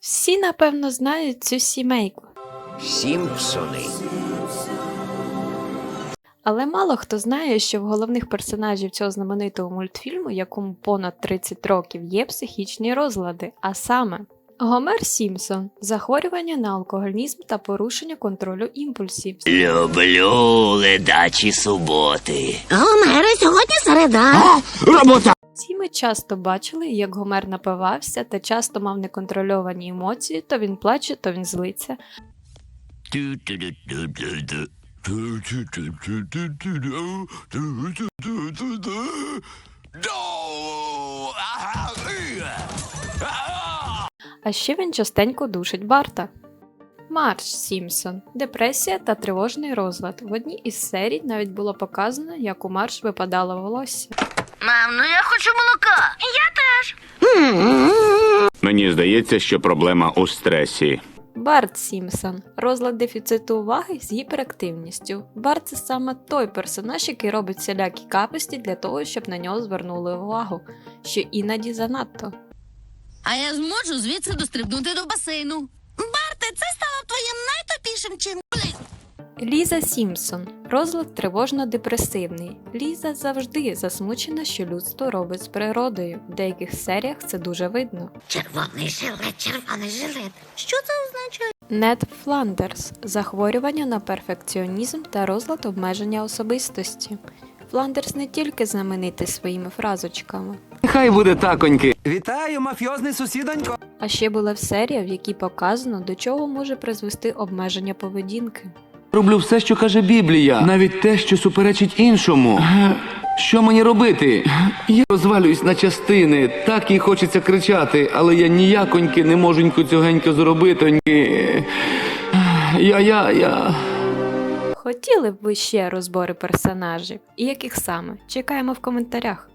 Всі, напевно, знають цю сімейку, Сімпсони. але мало хто знає, що в головних персонажів цього знаменитого мультфільму, якому понад 30 років, є психічні розлади, а саме Гомер Сімпсон захворювання на алкоголізм та порушення контролю імпульсів. Люблю ледачі суботи. Гомере, сьогодні середа. Робота! Всі ми часто бачили, як Гомер напивався та часто мав неконтрольовані емоції, то він плаче, то він злиться. А ще він частенько душить Барта. Марш Сімпсон, депресія та тривожний розлад. В одній із серій навіть було показано, як у Марш випадало волосся. Мам, ну я хочу молока. Я теж. Мені здається, що проблема у стресі. Барт Сімпсон розлад дефіциту уваги з гіперактивністю. Барт це саме той персонаж, який робить всілякі капості для того, щоб на нього звернули увагу, що іноді занадто. А я зможу звідси дострибнути до басейну. Барте, це стало твоїм найтопішим чином. Ліза Сімпсон розлад тривожно-депресивний. Ліза завжди засмучена, що людство робить з природою. В деяких серіях це дуже видно. Червоний жилет, червоний жилет. Що це означає? Нед Фландерс захворювання на перфекціонізм та розлад обмеження особистості. Фландерс не тільки знаменитий своїми фразочками, Хай буде таконьки. Вітаю, мафіозний сусідонько. а ще була серія, в якій показано, до чого може призвести обмеження поведінки. Роблю все, що каже Біблія, навіть те, що суперечить іншому. Що мені робити? Я розвалююсь на частини, так і хочеться кричати, але я ніяконьки не моженько цьогенько зробитоньки. Я, я, я. Хотіли б ви ще розбори персонажів? І яких саме? Чекаємо в коментарях.